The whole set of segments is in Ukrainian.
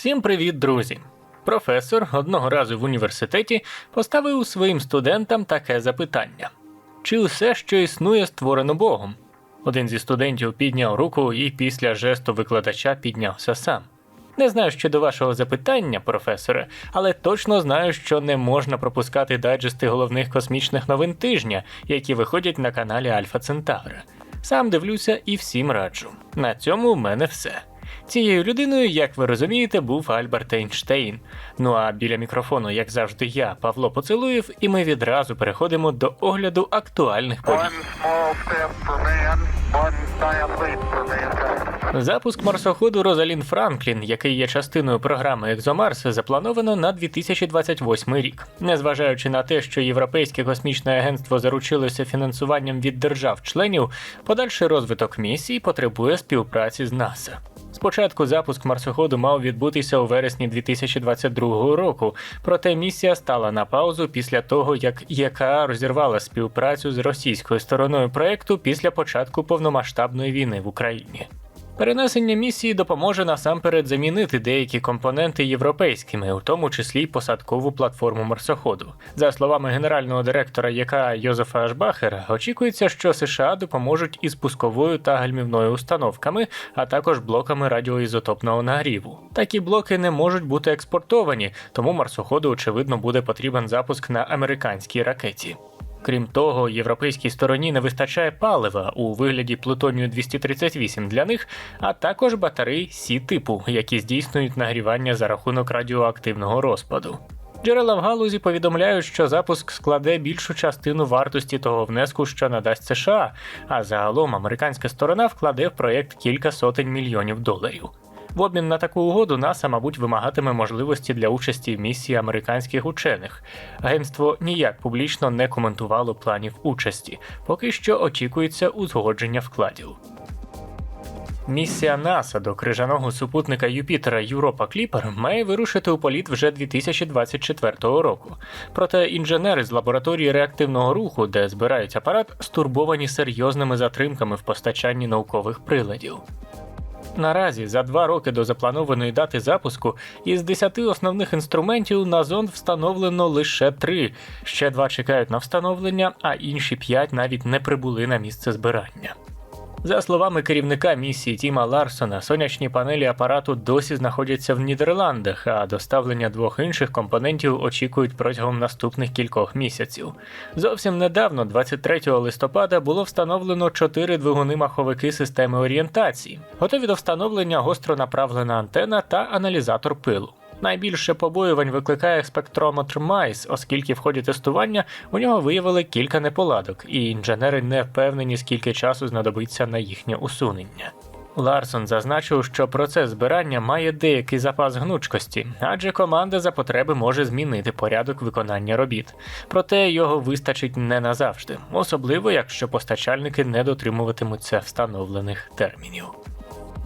Всім привіт, друзі! Професор одного разу в університеті поставив своїм студентам таке запитання: чи усе, що існує, створено Богом? Один зі студентів підняв руку і після жесту викладача піднявся сам. Не знаю щодо вашого запитання, професоре, але точно знаю, що не можна пропускати дайджести головних космічних новин тижня, які виходять на каналі Альфа Центавра. Сам дивлюся і всім раджу. На цьому в мене все. Цією людиною, як ви розумієте, був Альберт Ейнштейн. Ну а біля мікрофону, як завжди, я, Павло Поцелуєв, і ми відразу переходимо до огляду актуальних подій. Запуск марсоходу Розалін Франклін, який є частиною програми Екзомарс, заплановано на 2028 рік. Незважаючи на те, що Європейське космічне агентство заручилося фінансуванням від держав-членів, подальший розвиток місії потребує співпраці з НАСА. Спочатку запуск марсоходу мав відбутися у вересні 2022 року, проте місія стала на паузу після того, як ЄКА розірвала співпрацю з російською стороною проекту після початку повномасштабної війни в Україні. Перенесення місії допоможе насамперед замінити деякі компоненти європейськими, у тому числі й посадкову платформу марсоходу. За словами генерального директора ЯК Йозефа Ашбахера, очікується, що США допоможуть із пусковою та гальмівною установками, а також блоками радіоізотопного нагріву. Такі блоки не можуть бути експортовані, тому марсоходу очевидно буде потрібен запуск на американській ракеті. Крім того, європейській стороні не вистачає палива у вигляді плутонію 238 для них, а також батарей Сі типу, які здійснюють нагрівання за рахунок радіоактивного розпаду. Джерела в галузі повідомляють, що запуск складе більшу частину вартості того внеску, що надасть США, а загалом американська сторона вкладе в проєкт кілька сотень мільйонів доларів. В обмін на таку угоду НАСА, мабуть, вимагатиме можливості для участі в місії американських учених. Агентство ніяк публічно не коментувало планів участі, поки що очікується узгодження вкладів. Місія НАСА до крижаного супутника Юпітера Юропа Кліпер має вирушити у політ вже 2024 року. Проте інженери з лабораторії реактивного руху, де збирають апарат, стурбовані серйозними затримками в постачанні наукових приладів. Наразі за два роки до запланованої дати запуску із 10 основних інструментів на зонд встановлено лише три. Ще два чекають на встановлення, а інші п'ять навіть не прибули на місце збирання. За словами керівника місії Тіма Ларсона, сонячні панелі апарату досі знаходяться в Нідерландах, а доставлення двох інших компонентів очікують протягом наступних кількох місяців. Зовсім недавно, 23 листопада, було встановлено чотири двигуни-маховики системи орієнтації. Готові до встановлення гостро направлена антена та аналізатор пилу. Найбільше побоювань викликає спектрометр Майс, оскільки в ході тестування у нього виявили кілька неполадок, і інженери не впевнені, скільки часу знадобиться на їхнє усунення. Ларсон зазначив, що процес збирання має деякий запас гнучкості, адже команда за потреби може змінити порядок виконання робіт. Проте його вистачить не назавжди, особливо якщо постачальники не дотримуватимуться встановлених термінів.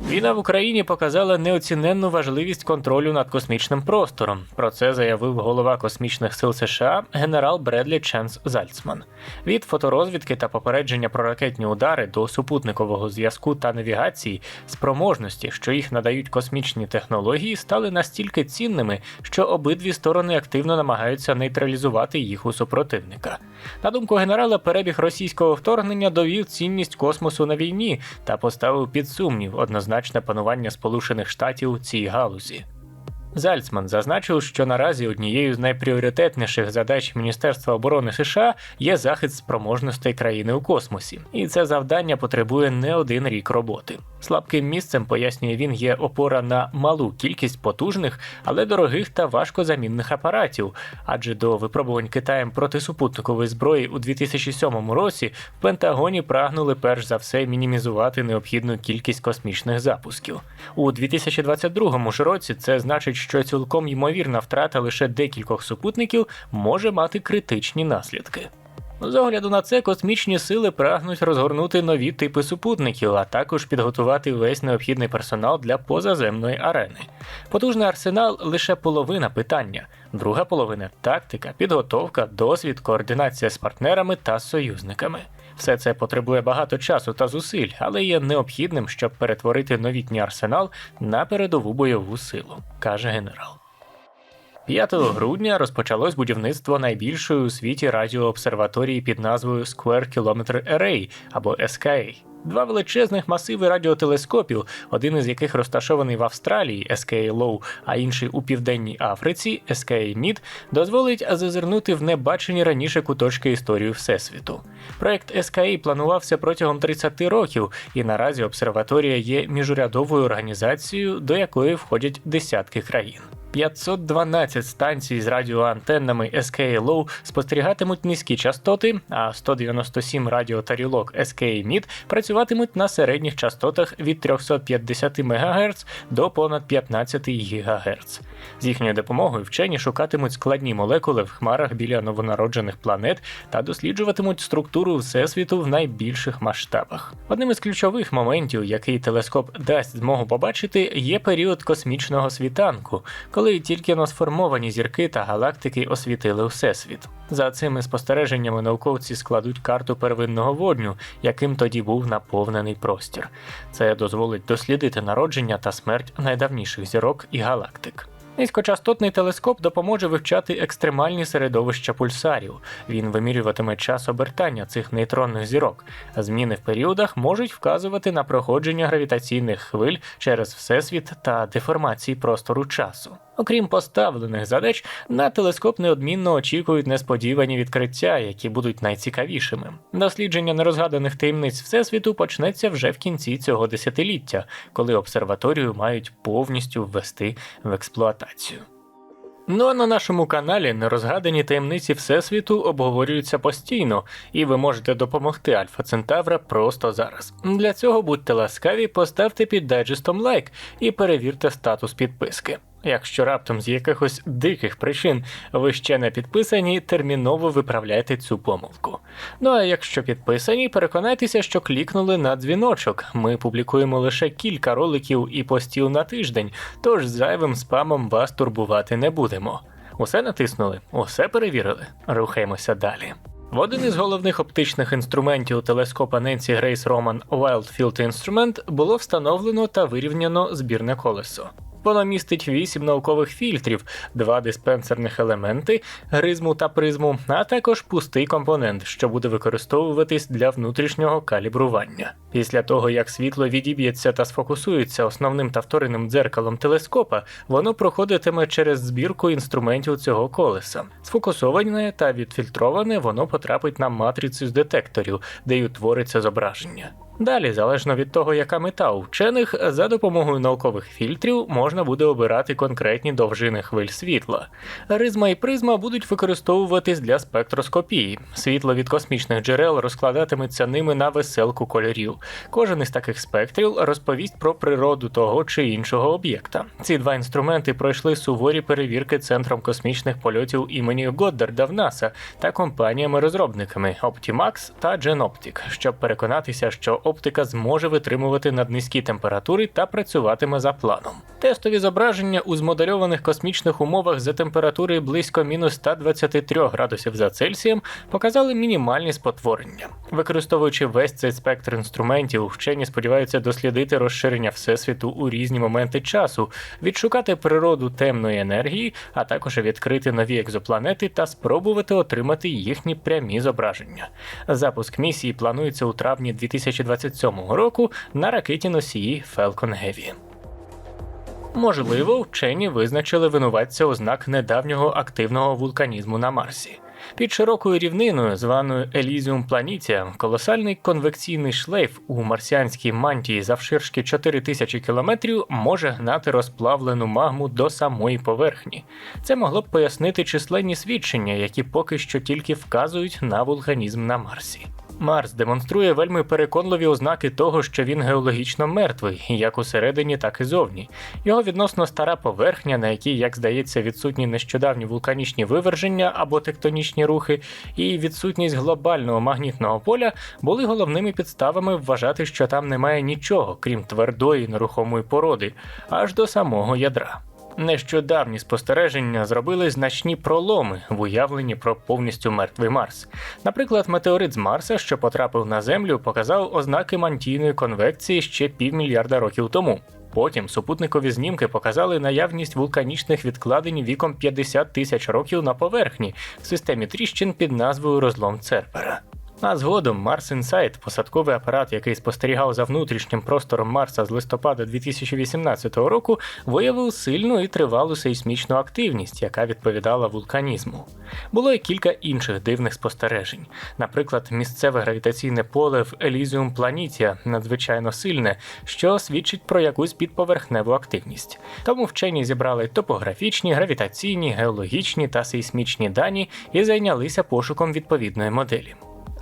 Війна в Україні показала неоціненну важливість контролю над космічним простором. Про це заявив голова космічних сил США генерал Бредлі Ченс Зальцман. Від фоторозвідки та попередження про ракетні удари до супутникового зв'язку та навігації спроможності, що їх надають космічні технології, стали настільки цінними, що обидві сторони активно намагаються нейтралізувати їх у супротивника. На думку генерала, перебіг російського вторгнення довів цінність космосу на війні та поставив під сумнів однозначне панування Сполучених Штатів у цій галузі. Зальцман зазначив, що наразі однією з найпріоритетніших задач Міністерства оборони США є захист спроможностей країни у космосі, і це завдання потребує не один рік роботи. Слабким місцем, пояснює він, є опора на малу кількість потужних, але дорогих та важкозамінних апаратів. Адже до випробувань Китаєм протисупутникової зброї у 2007 році в Пентагоні прагнули перш за все мінімізувати необхідну кількість космічних запусків. У 2022 ж році це значить, що цілком ймовірна втрата лише декількох супутників може мати критичні наслідки. З огляду на це космічні сили прагнуть розгорнути нові типи супутників, а також підготувати весь необхідний персонал для позаземної арени. Потужний арсенал лише половина питання, друга половина тактика, підготовка, досвід, координація з партнерами та союзниками. Все це потребує багато часу та зусиль, але є необхідним, щоб перетворити новітній арсенал на передову бойову силу, каже генерал. 5 грудня розпочалось будівництво найбільшої у світі радіообсерваторії під назвою Square Kilometer Array або SKA. Два величезних масиви радіотелескопів, один із яких розташований в Австралії SKA Low, а інший у південній Африці SKA Mid, дозволить зазирнути в небачені раніше куточки історії Всесвіту. Проект SKA планувався протягом 30 років, і наразі обсерваторія є міжурядовою організацією, до якої входять десятки країн. 512 станцій з радіоантеннами SK Low спостерігатимуть низькі частоти, а 197 радіотарілок SK Mid працюватимуть на середніх частотах від 350 МГц до понад 15 ГГц. З їхньою допомогою вчені шукатимуть складні молекули в хмарах біля новонароджених планет та досліджуватимуть структуру всесвіту в найбільших масштабах. Одним із ключових моментів, який телескоп дасть змогу побачити, є період космічного світанку, коли тільки но сформовані зірки та галактики освітили всесвіт. За цими спостереженнями науковці складуть карту первинного водню, яким тоді був наповнений простір. Це дозволить дослідити народження та смерть найдавніших зірок і галактик. Низькочастотний телескоп допоможе вивчати екстремальні середовища пульсарів. Він вимірюватиме час обертання цих нейтронних зірок. Зміни в періодах можуть вказувати на проходження гравітаційних хвиль через всесвіт та деформації простору часу. Окрім поставлених задач, на телескоп неодмінно очікують несподівані відкриття, які будуть найцікавішими. Дослідження нерозгаданих таємниць всесвіту почнеться вже в кінці цього десятиліття, коли обсерваторію мають повністю ввести в експлуатацію. Ну а на нашому каналі нерозгадані таємниці Всесвіту обговорюються постійно, і ви можете допомогти Альфа Центавра просто зараз. Для цього будьте ласкаві, поставте під дайджестом лайк і перевірте статус підписки. Якщо раптом з якихось диких причин ви ще не підписані, терміново виправляйте цю помилку. Ну а якщо підписані, переконайтеся, що клікнули на дзвіночок. Ми публікуємо лише кілька роликів і постів на тиждень, тож зайвим спамом вас турбувати не будемо. Усе натиснули, усе перевірили. Рухаємося далі. В один із головних оптичних інструментів телескопа Ненсі Грейс Роман Wild Field Instrument було встановлено та вирівняно збірне колесо. Воно містить вісім наукових фільтрів, два диспенсерних елементи, гризму та призму, а також пустий компонент, що буде використовуватись для внутрішнього калібрування. Після того, як світло відіб'ється та сфокусується основним та вторинним дзеркалом телескопа, воно проходитиме через збірку інструментів цього колеса. Сфокусоване та відфільтроване воно потрапить на матрицю з детекторів, де й утвориться зображення. Далі, залежно від того, яка мета у вчених, за допомогою наукових фільтрів можна буде обирати конкретні довжини хвиль світла. Ризма і призма будуть використовуватись для спектроскопії. Світло від космічних джерел розкладатиметься ними на веселку кольорів. Кожен із таких спектрів розповість про природу того чи іншого об'єкта. Ці два інструменти пройшли суворі перевірки Центром космічних польотів імені Годдарда в НАСА та компаніями-розробниками Optimax та Genoptic, щоб переконатися, що оптика зможе витримувати наднизькі температури та працюватиме за планом. Тестові зображення у змодельованих космічних умовах за температури близько мінус 123 градусів за Цельсієм показали мінімальні спотворення. Використовуючи весь цей спектр інструментів, вчені сподіваються дослідити розширення всесвіту у різні моменти часу, відшукати природу темної енергії, а також відкрити нові екзопланети та спробувати отримати їхні прямі зображення. Запуск місії планується у травні 2027 року на ракеті носії Falcon Heavy. Можливо, вчені визначили винуватця ознак недавнього активного вулканізму на Марсі. Під широкою рівниною, званою Елізіум Планітія, колосальний конвекційний шлейф у марсіанській мантії завширшки 4000 кілометрів може гнати розплавлену магму до самої поверхні. Це могло б пояснити численні свідчення, які поки що тільки вказують на вулканізм на Марсі. Марс демонструє вельми переконливі ознаки того, що він геологічно мертвий, як усередині, так і зовні. Його відносно стара поверхня, на якій, як здається, відсутні нещодавні вулканічні виверження або тектонічні рухи, і відсутність глобального магнітного поля були головними підставами вважати, що там немає нічого, крім твердої нерухомої породи, аж до самого ядра. Нещодавні спостереження зробили значні проломи в уявленні про повністю мертвий Марс. Наприклад, метеорит з Марса, що потрапив на Землю, показав ознаки мантійної конвекції ще півмільярда років тому. Потім супутникові знімки показали наявність вулканічних відкладень віком 50 тисяч років на поверхні в системі тріщин під назвою розлом Цербера. А згодом Mars Insight, посадковий апарат, який спостерігав за внутрішнім простором Марса з листопада 2018 року, виявив сильну і тривалу сейсмічну активність, яка відповідала вулканізму. Було й кілька інших дивних спостережень. Наприклад, місцеве гравітаційне поле в Елізіум Планітія надзвичайно сильне, що свідчить про якусь підповерхневу активність. Тому вчені зібрали топографічні, гравітаційні, геологічні та сейсмічні дані і зайнялися пошуком відповідної моделі.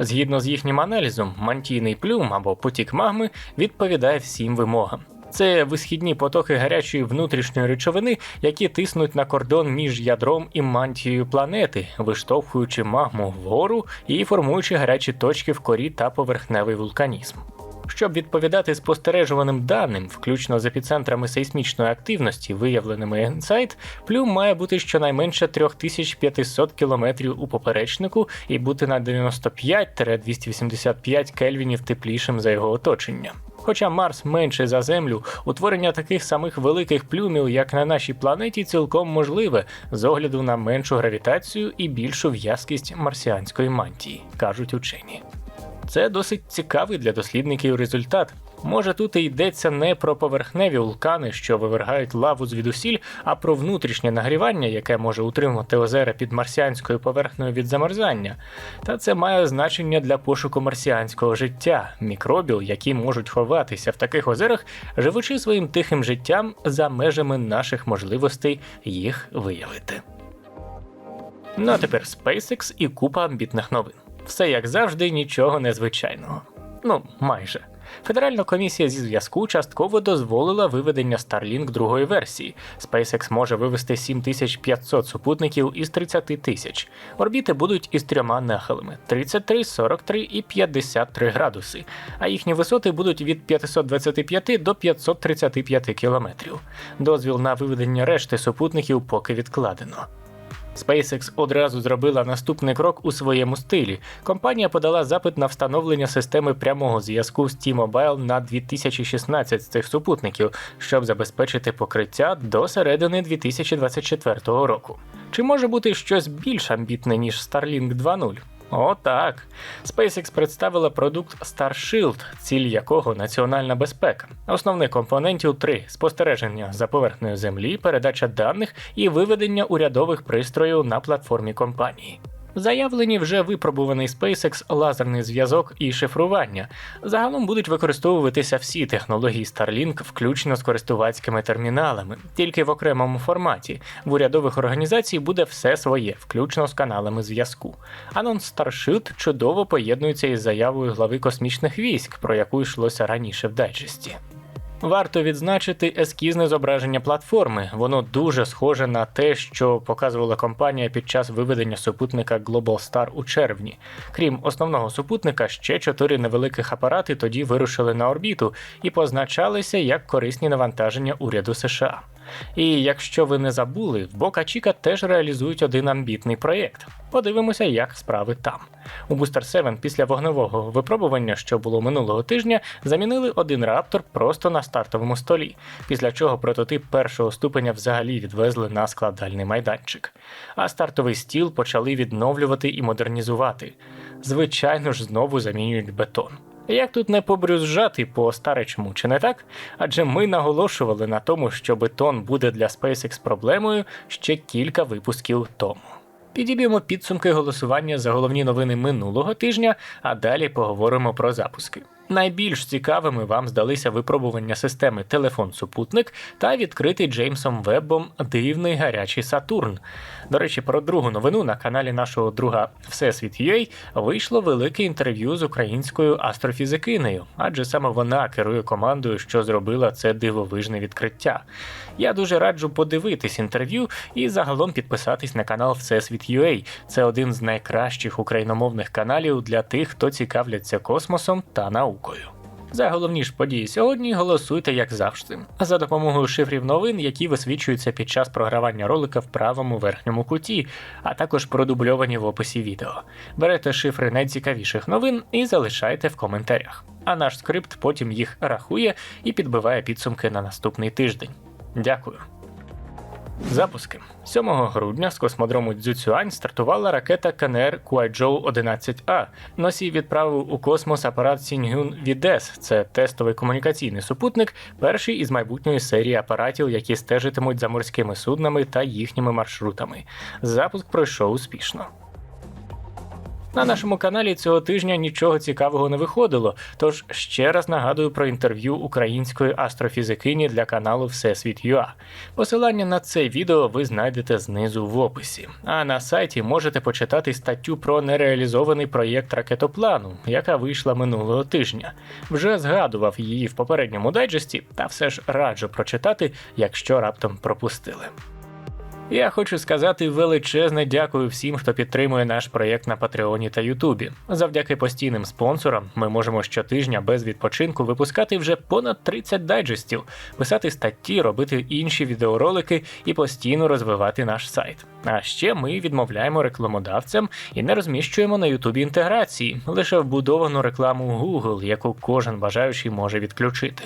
Згідно з їхнім аналізом, мантійний плюм або потік магми відповідає всім вимогам. Це висхідні потоки гарячої внутрішньої речовини, які тиснуть на кордон між ядром і мантією планети, виштовхуючи магму вгору і формуючи гарячі точки в корі та поверхневий вулканізм. Щоб відповідати спостережуваним даним, включно з епіцентрами сейсмічної активності, виявленими Insight, плюм має бути щонайменше 3500 км у поперечнику і бути на 95-285 кельвінів теплішим за його оточення. Хоча Марс менший за Землю, утворення таких самих великих плюмів, як на нашій планеті, цілком можливе з огляду на меншу гравітацію і більшу в'язкість марсіанської мантії, кажуть учені. Це досить цікавий для дослідників результат. Може, тут і йдеться не про поверхневі вулкани, що вивергають лаву звідусіль, а про внутрішнє нагрівання, яке може утримати озера під марсіанською поверхнею від замерзання. Та це має значення для пошуку марсіанського життя, мікробів, які можуть ховатися в таких озерах, живучи своїм тихим життям за межами наших можливостей їх виявити. Ну а тепер SpaceX і купа амбітних новин. Все як завжди, нічого незвичайного. Ну, майже. Федеральна комісія зі зв'язку частково дозволила виведення Starlink другої версії. SpaceX може вивести 7500 супутників із 30 тисяч. Орбіти будуть із трьома нахилами: 33, 43 і 53 градуси, а їхні висоти будуть від 525 до 535 кілометрів. Дозвіл на виведення решти супутників поки відкладено. SpaceX одразу зробила наступний крок у своєму стилі. Компанія подала запит на встановлення системи прямого зв'язку з T-Mobile на 2016 з цих супутників, щоб забезпечити покриття до середини 2024 року. Чи може бути щось більш амбітне ніж Starlink 2.0? О, так. SpaceX представила продукт Starshield, ціль якого національна безпека. Основних компонентів три: спостереження за поверхнею землі, передача даних і виведення урядових пристроїв на платформі компанії. Заявлені вже випробуваний SpaceX лазерний зв'язок і шифрування. Загалом будуть використовуватися всі технології Starlink, включно з користувацькими терміналами, тільки в окремому форматі. В урядових організацій буде все своє, включно з каналами зв'язку. Анонс Starship чудово поєднується із заявою глави космічних військ, про яку йшлося раніше в дайджесті. Варто відзначити ескізне зображення платформи. Воно дуже схоже на те, що показувала компанія під час виведення супутника Global Star у червні. Крім основного супутника, ще чотири невеликих апарати тоді вирушили на орбіту і позначалися як корисні навантаження уряду США. І якщо ви не забули, в Бока Чіка теж реалізують один амбітний проєкт. Подивимося, як справи там. У Booster 7 після вогневого випробування, що було минулого тижня, замінили один раптор просто на стартовому столі, після чого прототип першого ступеня взагалі відвезли на складальний майданчик. А стартовий стіл почали відновлювати і модернізувати. Звичайно ж, знову замінюють бетон. Як тут не побрюзжати по старечому, чи не так? Адже ми наголошували на тому, що бетон буде для SpaceX проблемою ще кілька випусків тому. Підіб'ємо підсумки голосування за головні новини минулого тижня, а далі поговоримо про запуски. Найбільш цікавими вам здалися випробування системи телефон-супутник та відкритий Джеймсом Веббом дивний гарячий Сатурн. До речі, про другу новину на каналі нашого друга Всесвіт.UA вийшло велике інтерв'ю з українською астрофізикинею, адже саме вона керує командою, що зробила це дивовижне відкриття. Я дуже раджу подивитись інтерв'ю і загалом підписатись на канал Всесвіт.UA. Це один з найкращих україномовних каналів для тих, хто цікавляться космосом та наукою. За головні ж події сьогодні голосуйте як завжди, за допомогою шифрів новин, які висвічуються під час програвання ролика в правому верхньому куті, а також продубльовані в описі відео. Берете шифри найцікавіших новин і залишайте в коментарях. А наш скрипт потім їх рахує і підбиває підсумки на наступний тиждень. Дякую. Запуски 7 грудня з космодрому Цзюцюань стартувала ракета КНР Куайджоу 11А. Носій відправив у космос апарат Сіньгюн Відес. Це тестовий комунікаційний супутник, перший із майбутньої серії апаратів, які стежитимуть за морськими суднами та їхніми маршрутами. Запуск пройшов успішно. На нашому каналі цього тижня нічого цікавого не виходило, тож ще раз нагадую про інтерв'ю української астрофізикині для каналу Всесвіт.ua. Посилання на це відео ви знайдете знизу в описі. А на сайті можете почитати статтю про нереалізований проєкт ракетоплану, яка вийшла минулого тижня. Вже згадував її в попередньому дайджесті, та все ж раджу прочитати, якщо раптом пропустили. Я хочу сказати величезне дякую всім, хто підтримує наш проєкт на Патреоні та Ютубі. Завдяки постійним спонсорам ми можемо щотижня без відпочинку випускати вже понад 30 дайджестів, писати статті, робити інші відеоролики і постійно розвивати наш сайт. А ще ми відмовляємо рекламодавцям і не розміщуємо на Ютубі інтеграції, лише вбудовану рекламу Google, яку кожен бажаючий може відключити.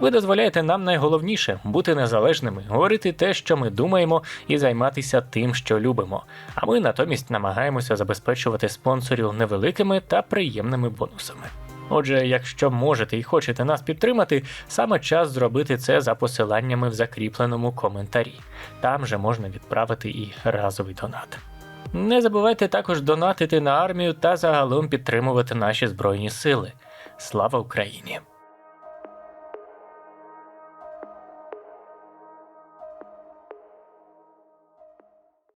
Ви дозволяєте нам найголовніше бути незалежними, говорити те, що ми думаємо, і займатися тим, що любимо. А ми натомість намагаємося забезпечувати спонсорів невеликими та приємними бонусами. Отже, якщо можете і хочете нас підтримати, саме час зробити це за посиланнями в закріпленому коментарі. Там же можна відправити і разовий донат. Не забувайте також донатити на армію та загалом підтримувати наші збройні сили. Слава Україні!